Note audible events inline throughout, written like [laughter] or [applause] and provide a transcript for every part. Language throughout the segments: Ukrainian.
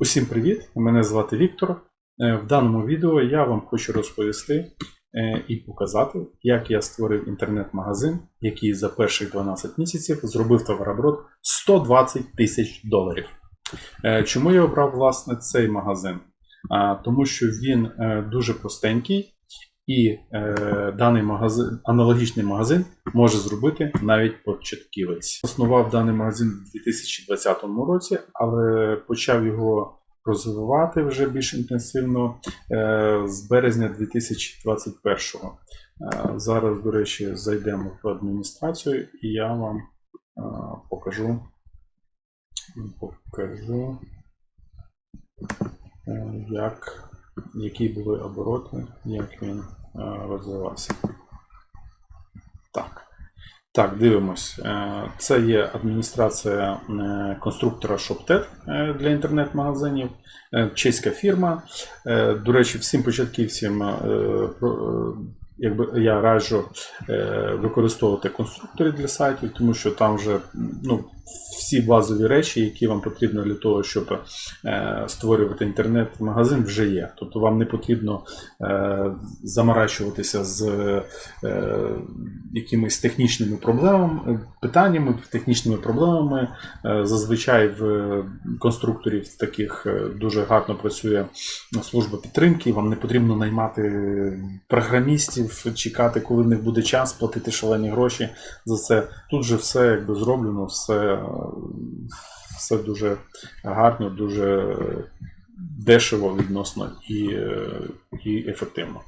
Усім привіт! Мене звати Віктор. Е, В даному відео я вам хочу розповісти е, і показати, як я створив інтернет-магазин, який за перших 12 місяців зробив товарооборот 120 тисяч доларів. Е, Чому я обрав власне цей магазин? Тому що він дуже простенький, і е, даний магазин, аналогічний магазин може зробити навіть початківець. Основав даний магазин у 2020 році, але почав його розвивати вже більш інтенсивно е, з березня 2021. Е, зараз, до речі, зайдемо в адміністрацію і я вам е, покажу, покажу е, як, які були обороти, як він е, розвивався. Так. Так, дивимось. Е, Це є адміністрація е, конструктора ShopTet для інтернет-магазинів, чеська фірма. До речі, всім початківцям якби я раджу використовувати конструктори для сайтів, тому що там вже ну, всі базові речі, які вам потрібно для того, щоб е, створювати інтернет-магазин, вже є. Тобто вам не потрібно е, заморачуватися з е, якимись технічними проблемами, питаннями, технічними проблемами. Зазвичай в конструкторів таких дуже гарно працює служба підтримки. Вам не потрібно наймати програмістів, чекати, коли в них буде час, платити шалені гроші за це. Тут же все якби зроблено, все, все дуже гарно, дуже дешево відносно і, і ефективно.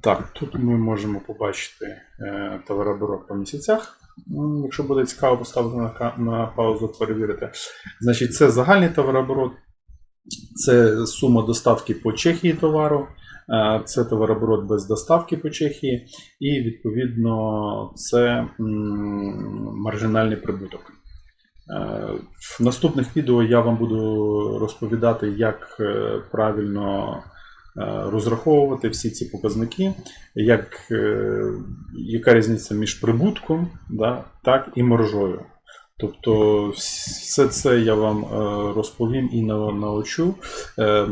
Так, тут ми можемо побачити е, товарооборот по місяцях. Якщо буде цікаво, поставити на, на паузу, перевірити. Значить, це загальний товарооборот, це сума доставки по Чехії товару, е, це товарооборот без доставки по Чехії, і відповідно це маржинальний прибуток. Е, В наступних відео я вам буду розповідати, як е, правильно е, розраховувати всі ці показники, як, яка різниця між прибутком, да, так і маржою. Тобто все це я вам розповім і на- научу на,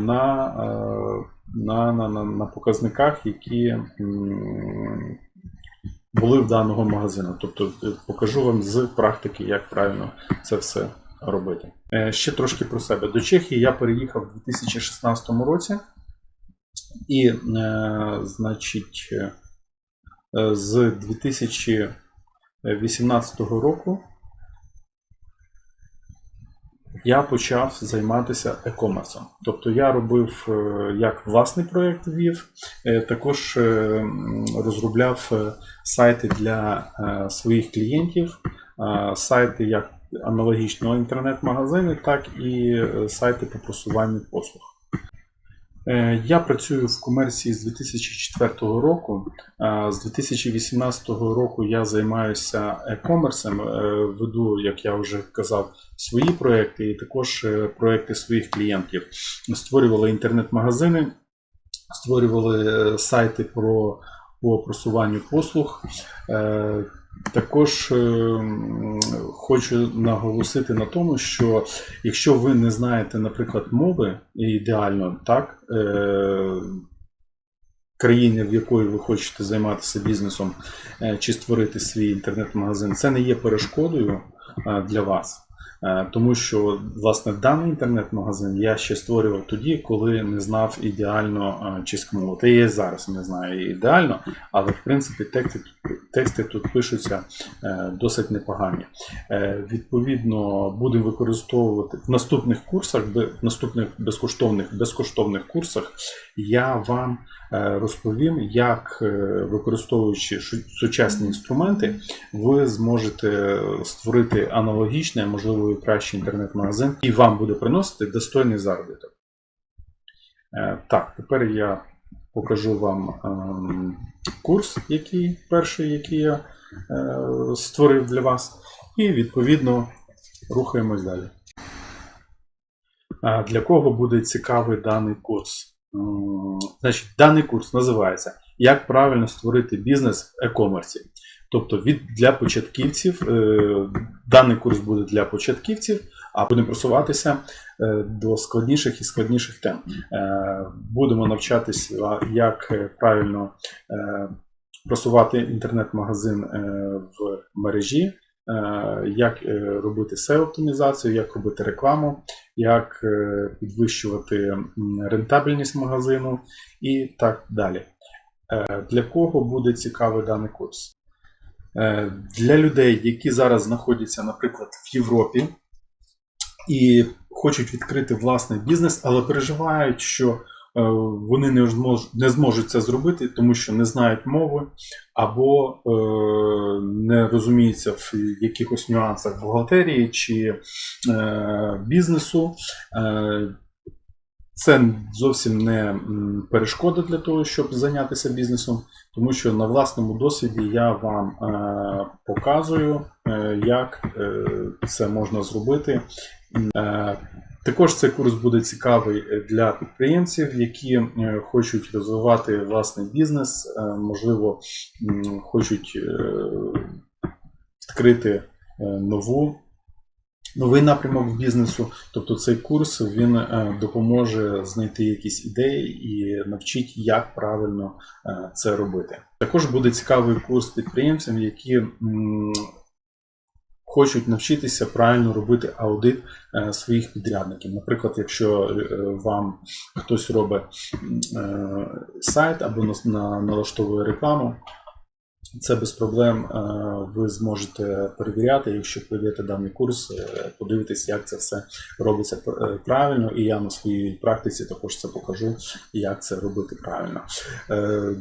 на, на, на, показниках, які були в даного магазину. Тобто е, покажу вам з практики, як правильно це все робити. Е, Ще трошки про себе. До Чехії я переїхав у 2016 році. І, е, значить, з 2018 року я почав займатися e-commerce. Тобто я робив е, як власний проєкт вів, е, також е, розробляв сайти для своїх клієнтів, сайти як аналогічного інтернет-магазину, так і сайти по просуванню послуг. Е, Я працюю в комерції з 2004 року. З 2018 року я займаюся e-commerce, е, веду, як я вже казав, свої проекти і також е, проекти своїх клієнтів. Створювали інтернет-магазини, створювали е, сайти про, по просуванню послуг. Також е, хочу наголосити на тому, що якщо ви не знаєте, наприклад, мови ідеально, так, е, країни, в якої ви хочете займатися бізнесом е, чи створити свій інтернет-магазин, це не є перешкодою для вас. Е, Тому що власне даний інтернет-магазин я ще створював тоді, коли не знав ідеально е, чеську. Та я зараз не знаю ідеально, але в принципі тексти, тексти тут пишуться е, досить непогані. Відповідно, будемо використовувати в наступних курсах, в наступних безкоштовних безкоштовних курсах. Я вам розповім, як е, використовуючи сучасні інструменти, ви зможете створити аналогічний, а можливо і кращий інтернет-магазин, і вам буде приносити достойний заробіток. Е, Так, тепер я покажу вам ем, курс, який перший, який я е, створив для вас, і відповідно рухаємось далі. Для кого буде цікавий даний курс? Значить, даний курс називається Як правильно створити бізнес в e-commerce. Тобто від, для початківців, е, даний курс буде для початківців, а будемо просуватися е, до складніших і складніших тем. Е, Будемо навчатися, як е, правильно е, просувати інтернет-магазин е, в мережі, як е, робити SEO-оптимізацію, як робити рекламу, як е, підвищувати рентабельність магазину і так далі. Е, Для кого буде цікавий даний курс? Е, Для людей, які зараз знаходяться, наприклад, в Європі і хочуть відкрити власний бізнес, але переживають, що е, вони не змож- не зможуть це зробити, тому що не знають мови або е, не розуміються в якихось нюансах бухгалтерії чи е, бізнесу. Е, Це зовсім не перешкода для того, щоб зайнятися бізнесом, тому що на власному досвіді я вам е, показую, е, як е, це можна зробити. Е, також цей курс буде цікавий для підприємців, які е, хочуть розвивати власний бізнес, е, можливо, хочуть відкрити нову новий напрямок бізнесу. Тобто цей курс він допоможе знайти якісь ідеї і навчить, як правильно це робити. Також буде цікавий курс підприємцям, які хочуть навчитися правильно робити аудит е, своїх підрядників. Наприклад, якщо е, вам хтось робить е, сайт або на- налаштовує рекламу. Це без проблем е, ви зможете перевіряти, якщо пройдете даний курс, е, подивитись, як це все робиться е, правильно, і я на своїй практиці також це покажу, як це робити правильно.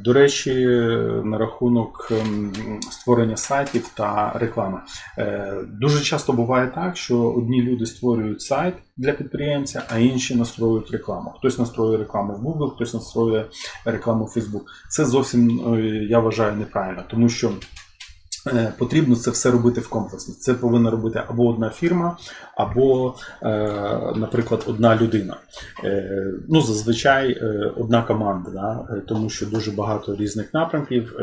До речі, на рахунок ем, створення сайтів та реклами. Дуже часто буває так, що одні люди створюють сайт для підприємця, а інші настроюють рекламу. Хтось настроює рекламу в Google, хтось настроює рекламу в Facebook. Це зовсім я вважаю неправильно, тому що е, потрібно це все робити в комплексі. Це повинна робити або одна фірма, або, е, наприклад, одна людина. Е, Ну, зазвичай одна команда, да? тому що дуже багато різних напрямків.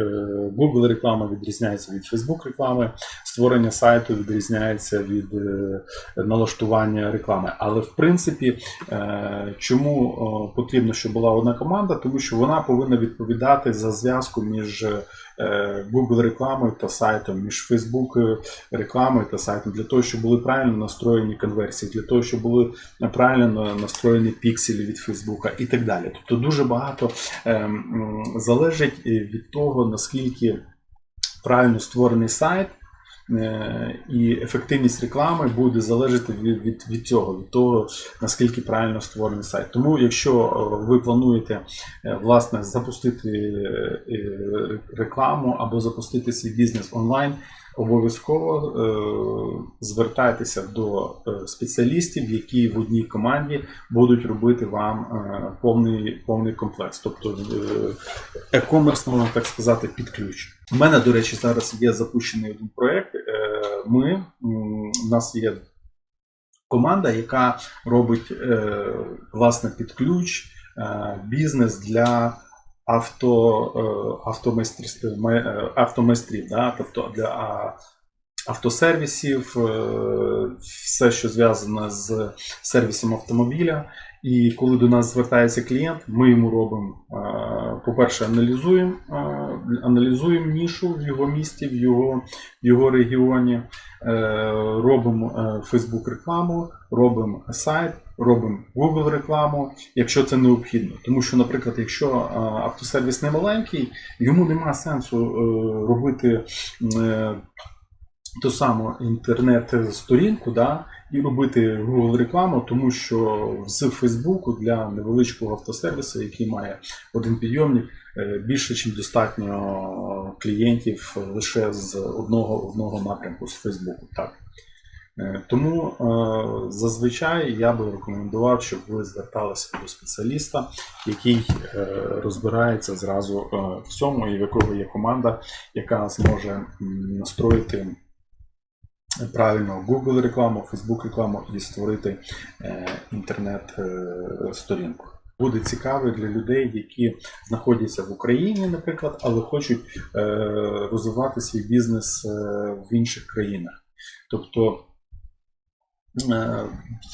Google реклама відрізняється від Facebook реклами, створення сайту відрізняється від налаштування реклами. Але в принципі, чому потрібно, щоб була одна команда? Тому що вона повинна відповідати за зв'язку між Google рекламою та сайтом, між Facebook рекламою та сайтом, для того, щоб були правильно настроєні конверсії, для того, щоб були правильно настроєні пікселі від Facebook і так далі. Тобто дуже багато е, залежить е, від того, наскільки правильно створений сайт. Е, І ефективність реклами буде залежати від, від, від цього, від того, наскільки правильно створений сайт. Тому, якщо е, ви плануєте е, власне запустити рекламу або запустити свій бізнес онлайн, обов'язково звертайтеся до спеціалістів, які в одній команді будуть робити вам повний, повний комплекс. Тобто е, e-commerce, так сказати, під ключ. У мене, до речі, зараз є запущений один проєкт. Е, Ми, у нас є команда, яка робить е, власне під ключ е, бізнес для авто, автомайстрів, автомайстрів да? тобто для автосервісів, все, що зв'язане з сервісом автомобіля. І коли до нас звертається клієнт, ми йому робимо, по-перше, аналізуємо, аналізуємо нішу в його місті, в його, в його регіоні, е, робимо Facebook рекламу, робимо сайт, робимо Google рекламу, якщо це необхідно. Тому що, наприклад, якщо е, автосервіс не маленький, йому нема сенсу е, робити е, ту саму інтернет-сторінку, да, і робити Google рекламу, тому що з Фейсбуку для невеличкого автосервісу, який має один підйомник, е, більше, ніж достатньо клієнтів лише з одного, одного напрямку з Фейсбуку. Так. Е, Тому е, зазвичай я би рекомендував, щоб ви зверталися до спеціаліста, який розбирається зразу в цьому, і в якого є команда, яка зможе настроїти правильно Google рекламу, Facebook рекламу і створити е, інтернет-сторінку. Буде цікавий для людей, які знаходяться в Україні, наприклад, але хочуть е, розвивати свій бізнес е, в інших країнах. Тобто Е,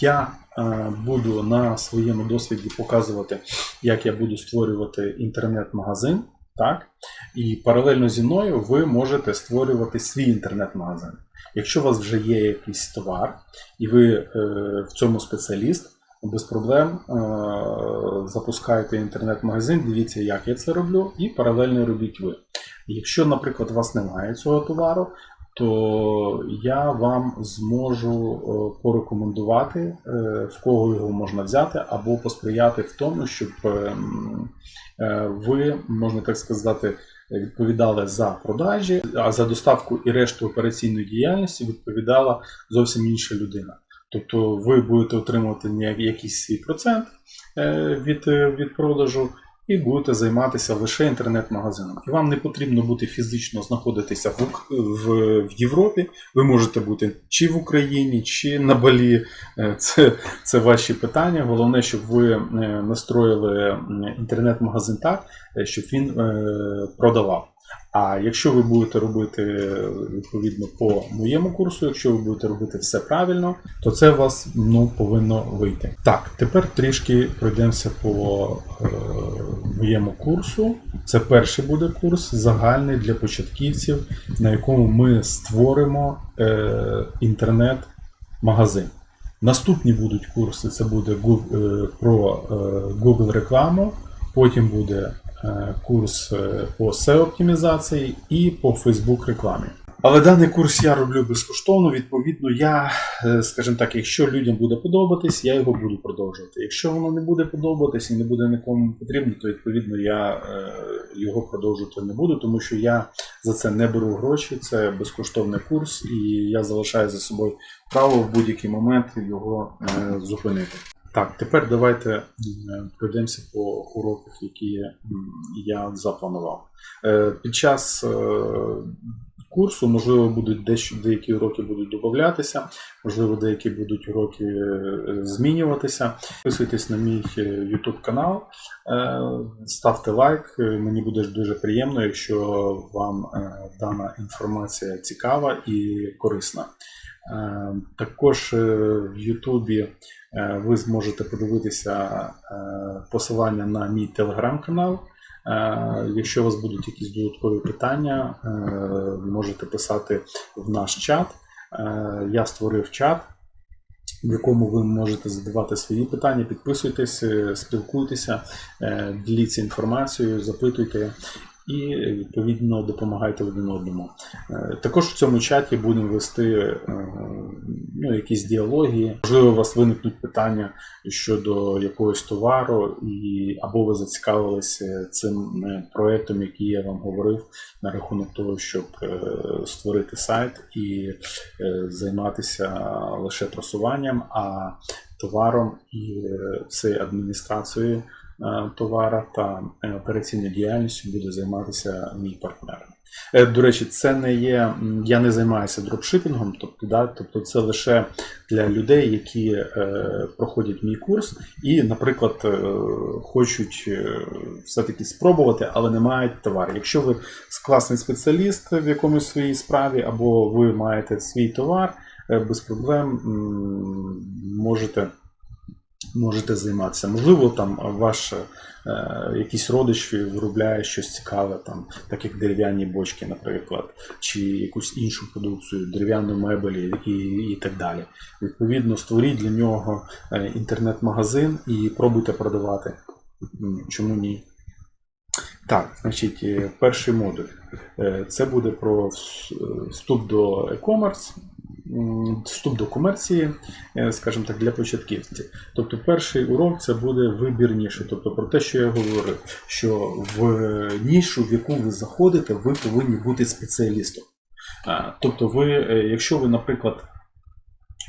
Я е, буду на своєму досвіді показувати, як я буду створювати інтернет-магазин. Так? І паралельно зі мною ви можете створювати свій інтернет-магазин. Якщо у вас вже є якийсь товар, і ви е, в цьому спеціаліст, без проблем е, запускаєте інтернет-магазин, дивіться, як я це роблю, і паралельно робіть ви. Якщо, наприклад, у вас немає цього товару, то я вам зможу е, порекомендувати, е, в кого його можна взяти, або посприяти в тому, щоб е, м, е, ви, можна так сказати, відповідали за продажі, а за доставку і решту операційної діяльності відповідала зовсім інша людина. Тобто ви будете отримувати якийсь свій процент від, від продажу і будете займатися лише інтернет-магазином. І вам не потрібно бути фізично знаходитися в, в, в Європі. Ви можете бути чи в Україні, чи на Балі. Е, Це, це ваші питання. Головне, щоб ви е, настроїли інтернет-магазин так, е, щоб він продавав. А якщо ви будете робити відповідно по моєму курсу, якщо ви будете робити все правильно, то це у вас ну, повинно вийти. Так, тепер трішки пройдемося по е, моєму курсу. Це перший буде курс загальний для початківців, на якому ми створимо е, інтернет-магазин. Наступні будуть курси: це буде Гу- е, про е, Google рекламу, потім буде курс е, по SEO-оптимізації і по Facebook рекламі. Але даний курс я роблю безкоштовно. Відповідно, я, е, скажімо так, якщо людям буде подобатись, я його буду продовжувати. Якщо воно не буде подобатись і не буде нікому потрібно, то відповідно я е, його продовжувати не буду, тому що я за це не беру гроші. Це безкоштовний курс, і я залишаю за собою право в будь-який момент його е, зупинити. Так, тепер давайте пройдемося по уроках, які я запланував. Е, Під час е, курсу, можливо, будуть дещо деякі уроки будуть додатися, можливо, деякі будуть уроки е, змінюватися. Підписуйтесь на мій е, YouTube канал, е, ставте лайк. Мені буде дуже приємно, якщо вам дана інформація цікава і корисна. Також в Ютубі ви зможете подивитися посилання на мій телеграм-канал. Е, Якщо у вас будуть якісь додаткові питання, е, можете писати в наш чат. Е, Я створив чат, в якому ви можете задавати свої питання, підписуйтесь, спілкуйтеся, діліться інформацією, запитуйте і відповідно допомагайте один одному. Е, Також в цьому чаті будемо вести е, ну, якісь діалоги. Можливо, у вас виникнуть питання щодо якогось товару, і або ви зацікавилися цим е, проектом, який я вам говорив, на рахунок того, щоб створити сайт і займатися лише просуванням, а товаром і е, адміністрацією товара та е, операційною діяльністю буде займатися мій партнер. Е, До речі, це не є. Я не займаюся дропшипінгом, тобто, да, тобто це лише для людей, які е, проходять мій курс і, наприклад, е, хочуть е, все-таки спробувати, але не мають товар. Якщо ви класний спеціаліст в якомусь своїй справі, або ви маєте свій товар, е, без проблем можете. Можете займатися. Можливо, там ваш е, якийсь родич виробляє щось цікаве, там, так як дерев'яні бочки, наприклад, чи якусь іншу продукцію, дерев'яну мебелі і, і так далі. Відповідно, створіть для нього е, інтернет-магазин і пробуйте продавати. Чому ні? Так, значить, е, перший модуль. Е, Це буде про вступ до e-commerce, вступ до комерції, е, скажімо так, для початківців. Тобто перший урок це буде вибір ніші, тобто про те, що я говорив, що в нішу, в яку ви заходите, ви повинні бути спеціалістом. Тобто, ви, е, якщо ви, наприклад,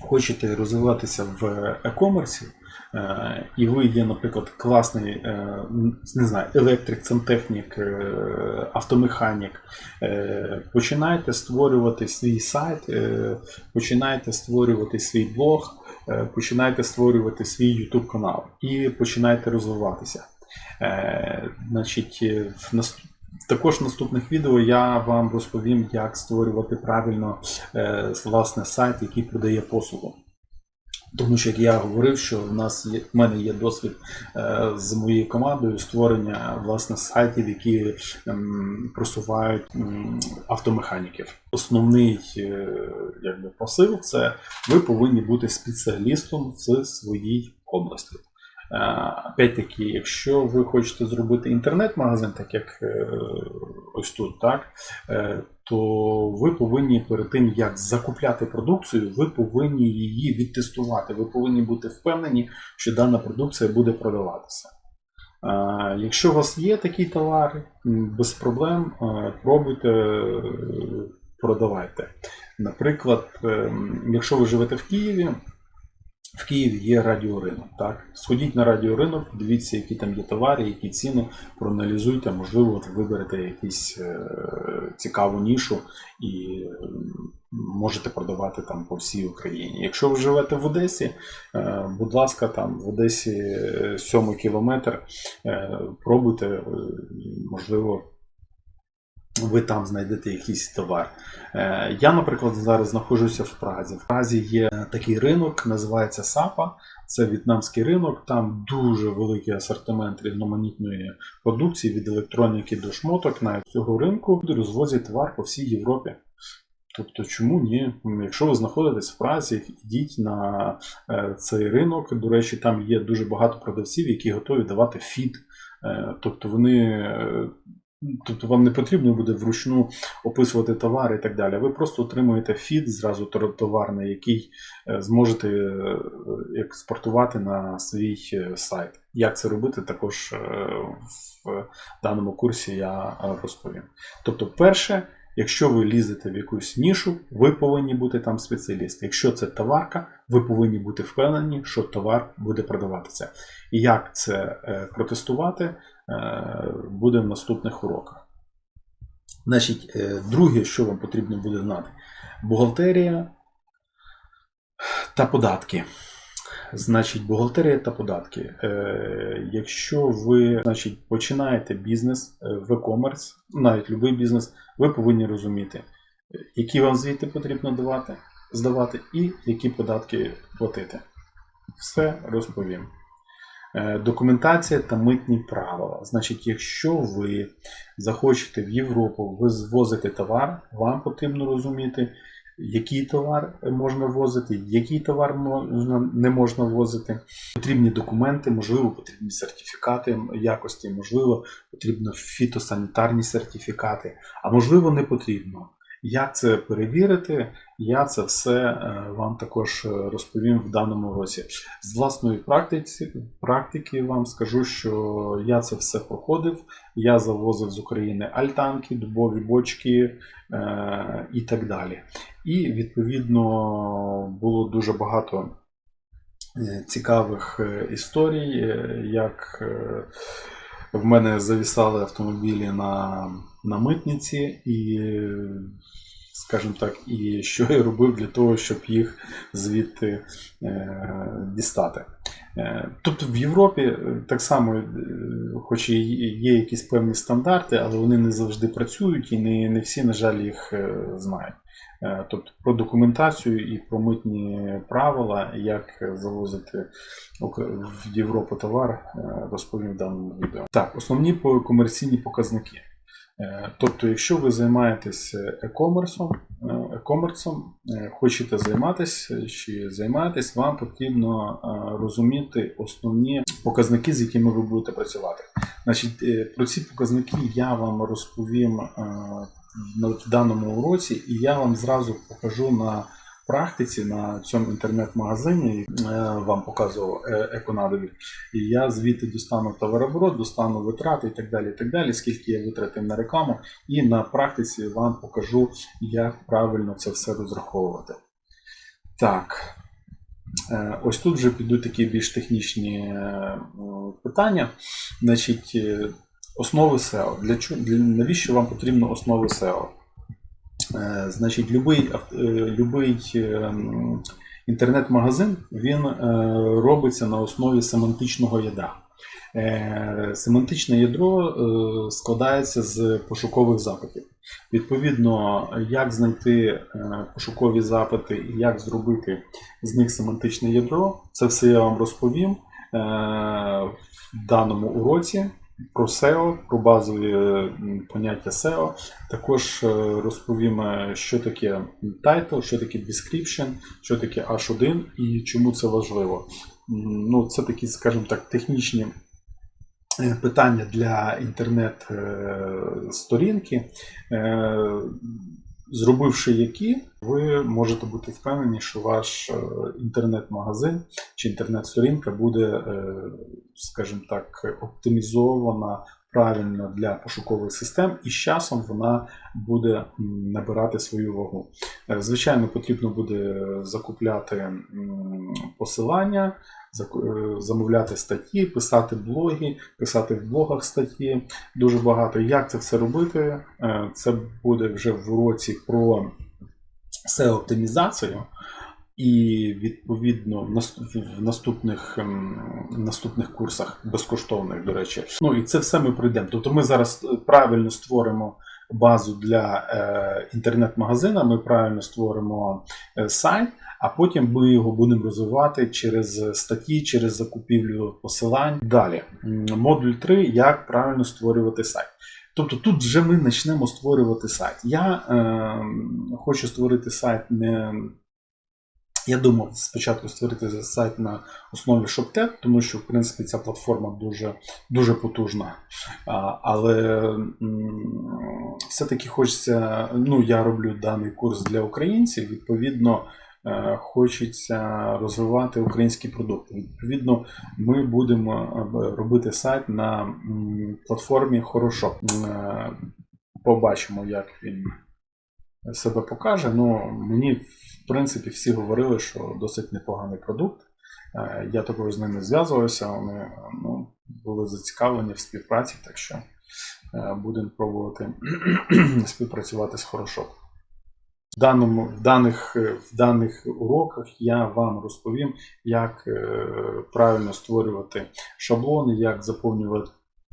хочете розвиватися в e-commerce, е, і ви є, наприклад, класний, е, не знаю, електрик, сантехнік, е, автомеханік, е, починайте створювати свій сайт, е, починайте створювати свій блог, е, починайте створювати свій YouTube канал і починайте розвиватися. Е, Значить, е, в нас- також в наступних відео я вам розповім, як створювати правильно е, власне сайт, який продає послугу. Тому що як я говорив, що в нас є в мене є досвід е, з моєю командою створення власне сайтів, які е, просувають е, автомеханіків. Основний е, якби посил це ви повинні бути спеціалістом в своїй області. Е, Опять-таки, якщо ви хочете зробити інтернет-магазин, так як е, ось тут, так, е, то ви повинні перед тим, як закупляти продукцію, ви повинні її відтестувати. Ви повинні бути впевнені, що дана продукція буде продаватися. Якщо у вас є такі товари, без проблем пробуйте, продавайте. Наприклад, ем, якщо ви живете в Києві, в Києві є радіоринок. Так? Сходіть на радіоринок, дивіться, які там є товари, які ціни, проаналізуйте, можливо, виберете якусь е, цікаву нішу і е, можете продавати там по всій Україні. Якщо ви живете в Одесі, е, будь ласка, там в Одесі е, сьомий кілометр, пробуйте, можливо. Ви там знайдете якийсь товар. Е, Я, наприклад, зараз знаходжуся в Празі. В Празі є такий ринок, називається Сапа. Це в'єтнамський ринок. Там дуже великий асортимент різноманітної продукції від електроніки до шмоток. На цього ринку розвозять товар по всій Європі. Тобто, чому ні? Якщо ви знаходитесь в Празі, йдіть на е, цей ринок. До речі, там є дуже багато продавців, які готові давати фіт. Е, Тобто вони. Тобто вам не потрібно буде вручну описувати товари і так далі. Ви просто отримуєте фід зразу товарний, який е, зможете е, експортувати на свій е, сайт. Як це робити, також в даному курсі я розповім. Тобто, перше, якщо ви лізете в якусь нішу, ви повинні бути там спеціаліст. Якщо це товарка, ви повинні бути впевнені, що товар буде продаватися. І як це протестувати, буде в наступних уроках. Значить, е, друге, що вам потрібно буде знати: бухгалтерія та податки. Значить, бухгалтерія та податки. Е, якщо ви значить, починаєте бізнес е, в e-commerce, навіть будь-який бізнес, ви повинні розуміти, е, які вам звіти потрібно давати, здавати і які податки платити. Все розповім. Е, Документація та митні правила. Значить, якщо ви захочете в Європу, ви звозите товар, вам потрібно розуміти, який товар можна возити, який товар можна, не можна возити. Потрібні документи, можливо, потрібні сертифікати якості, можливо, потрібно фітосанітарні сертифікати, а можливо, не потрібно. Як це перевірити, я це все е, вам також е, розповім в даному році. З власної практики, практики вам скажу, що я це все проходив. Я завозив з України альтанки, дубові бочки е, і так далі. І відповідно було дуже багато е, цікавих історій, як в мене завісали автомобілі на, на митниці, і, скажімо так, і що я робив для того, щоб їх звідти е, дістати. Е, Тобто в Європі е, так само, хоч і є якісь певні стандарти, але вони не завжди працюють і не, не всі, на жаль, їх знають. Тобто про документацію і про митні правила, як завозити в Європу товар, розповім в даному відео. Так, основні комерційні показники. Е, Тобто, якщо ви займаєтесь e-commerce, е, e-commerce, е, хочете займатися чи займаєтесь, вам потрібно е, розуміти основні показники, з якими ви будете працювати. Значить, е, про ці показники я вам розповім е, в даному уроці, і я вам зразу покажу на практиці на цьому інтернет-магазині, е, вам показував е, еконадові. І я звідти достану товарооборот, достану витрати і так далі, і так далі, скільки я витратив на рекламу, і на практиці вам покажу, як правильно це все розраховувати. Так. Е, Ось тут вже підуть такі більш технічні питання. Значить, основи SEO. Для для, навіщо вам потрібно основи SEO? Е, Значить, любий, е, любий е, інтернет-магазин він робиться на основі семантичного ядра. Семантичне ядро складається з пошукових запитів. Відповідно, як знайти пошукові запити і як зробити з них семантичне ядро, це все я вам розповім в даному уроці про SEO, про базові поняття SEO. Також е, розповім, е, що таке title, що таке description, що таке H1 і чому це важливо. Ну, це такі, скажімо так, технічні е, питання для інтернет-сторінки. Зробивши які, ви можете бути впевнені, що ваш е, інтернет-магазин чи інтернет-сторінка буде, е, скажімо так, оптимізована правильно для пошукових систем, і з часом вона буде набирати свою вагу. Е, Звичайно, потрібно буде закупляти посилання, е, замовляти статті, писати блоги, писати в блогах статті дуже багато. Як це все робити? Е, Це буде вже в уроці про SEO-оптимізацію. І відповідно в нас- в наступних, ем, наступних курсах безкоштовних, до речі. Ну і це все ми пройдемо. Тобто ми зараз е, правильно створимо базу для е, інтернет-магазина, ми правильно створимо е, сайт, а потім ми його будемо розвивати через статті, через закупівлю посилань. Далі, модуль 3 як правильно створювати сайт. Тобто тут вже ми почнемо створювати сайт. Я е, хочу створити сайт не. Я думав спочатку створити сайт на основі ShopTet, тому що в принципі ця платформа дуже, дуже потужна. А, але все-таки хочеться. Ну, я роблю даний курс для українців, відповідно, е, хочеться розвивати українські продукти. Відповідно, ми будемо е, робити сайт на платформі Хорошо. Е, Побачимо, як він себе покаже. Ну, мені, принципі, всі говорили, що досить непоганий продукт. Е, Я також з ними зв'язувався, вони ну, були зацікавлені в співпраці, так що е, будемо пробувати [clears throat] співпрацювати з Хорошо. В, даному, в, даних, е, в даних уроках я вам розповім, як е, правильно створювати шаблони, як заповнювати,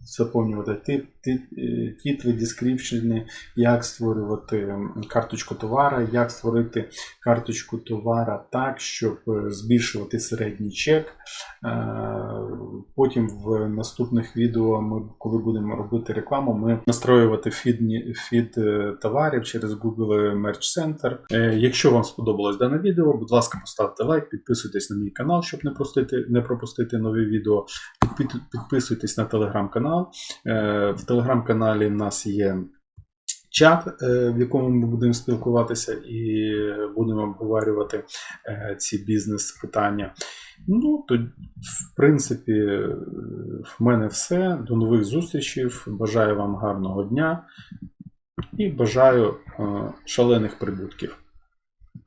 заповнювати тип, тип, е, титри, дескріпшени, як створювати карточку товара, як створити карточку товара так, щоб е, збільшувати середній чек. Потім в наступних відео, ми, коли будемо робити рекламу, ми настроювати фід, фід е, товарів через Google Merch Center. Е, Якщо вам сподобалось дане відео, будь ласка, поставте лайк, підписуйтесь на мій канал, щоб не, простити, не пропустити нові відео. Підписуйтесь на телеграм-канал. Е, В телеграм-каналі в нас є чат, в якому ми будемо спілкуватися і будемо обговорювати ці бізнес-питання. Ну, то, в принципі, е, в мене все. До нових зустрічей. Бажаю вам гарного дня і бажаю е, шалених прибутків.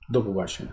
До побачення.